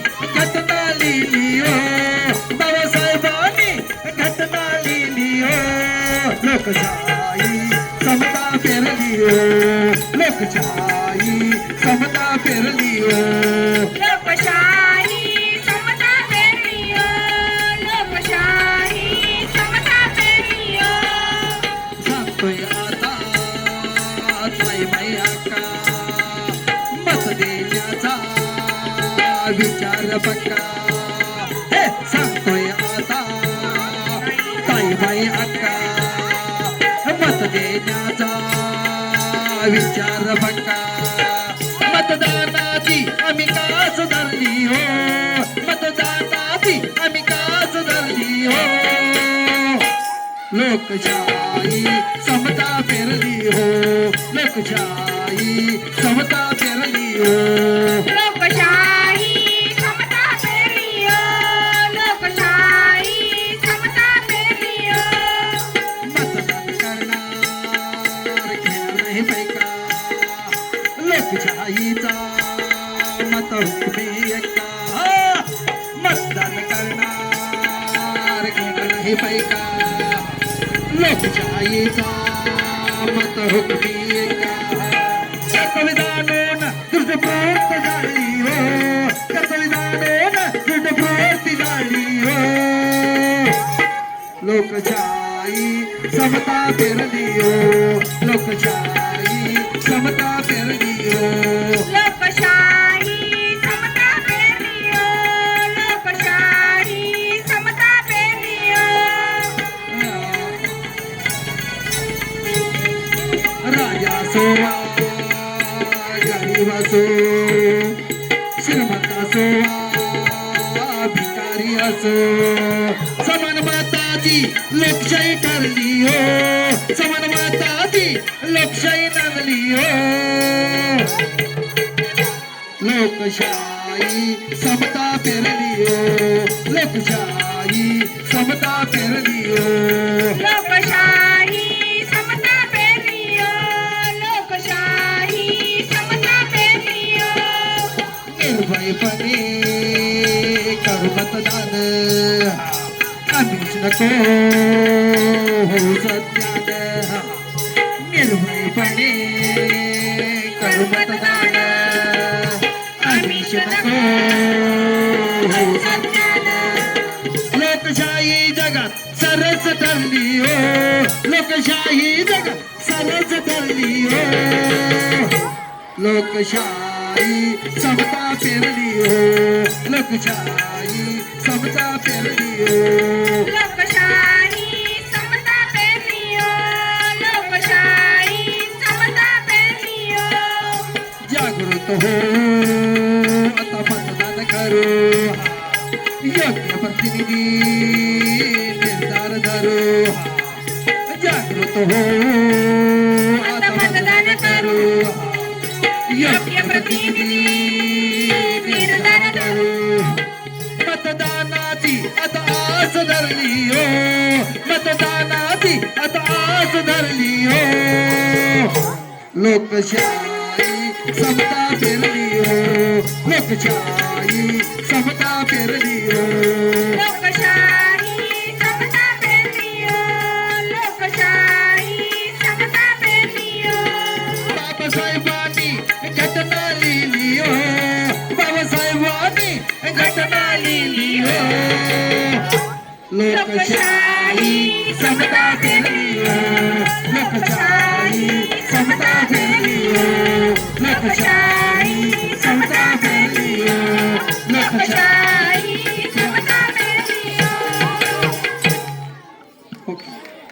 ઘટના લીલીઓ બાબા સાહેબાની ઘટના લીલીઓ લોક છાઈ સમતા ફેર લીઓ લોક છાઈ સમતા ફેર લીઓ विचार पक्का. हे सांगतोय आता. ताई बाई अक्का मत देण्याचा विचार पक्का. मतदानाची आम्ही का सुधारली हो? मतदानाची आम्ही का सुधारली हो? लोकशाही समता पेरली हो? लोकशाही समता पेरली हो? मतदान करणार नाही पैका। लोकशाहीचा मत हुकमी संविधान हो संविधान दुर्दपूर्ती झाली हो। लोकशाही समता पेरली हो समता राजा सोवा गरीब श्रीमंत असो भिकारी असो समान माताजी लोकशाही ठरली हो समान माताजी लोकशाही नांदली हो. लोकशाही समता पेरली हो. लोकशाही समता पेरली हो ओ निर्भयपणे करू सज्ञान निर्भयपणे करू मतदान आम्हीच नको हो लोकशाही जगात सरस ठरली हो। लोकशाही जगात सरस ठरली हो। लोकशाही समता पेरली हो लोकशाही समता पेरली हो लोकशाही समता पेरली ओ लोकशाही समता पेरली ओ जागृत हो. आता मतदान करू. योग्य प्रतिनिधी निर्धार धरू. जागृत हो. आता मतदान करू. मतदानाची आता आस धरली हो मतदानाची आता आस धरली समता पेरली हो Look at the air. Look at Charlie, the air. Look at Charlie, summertime in the air.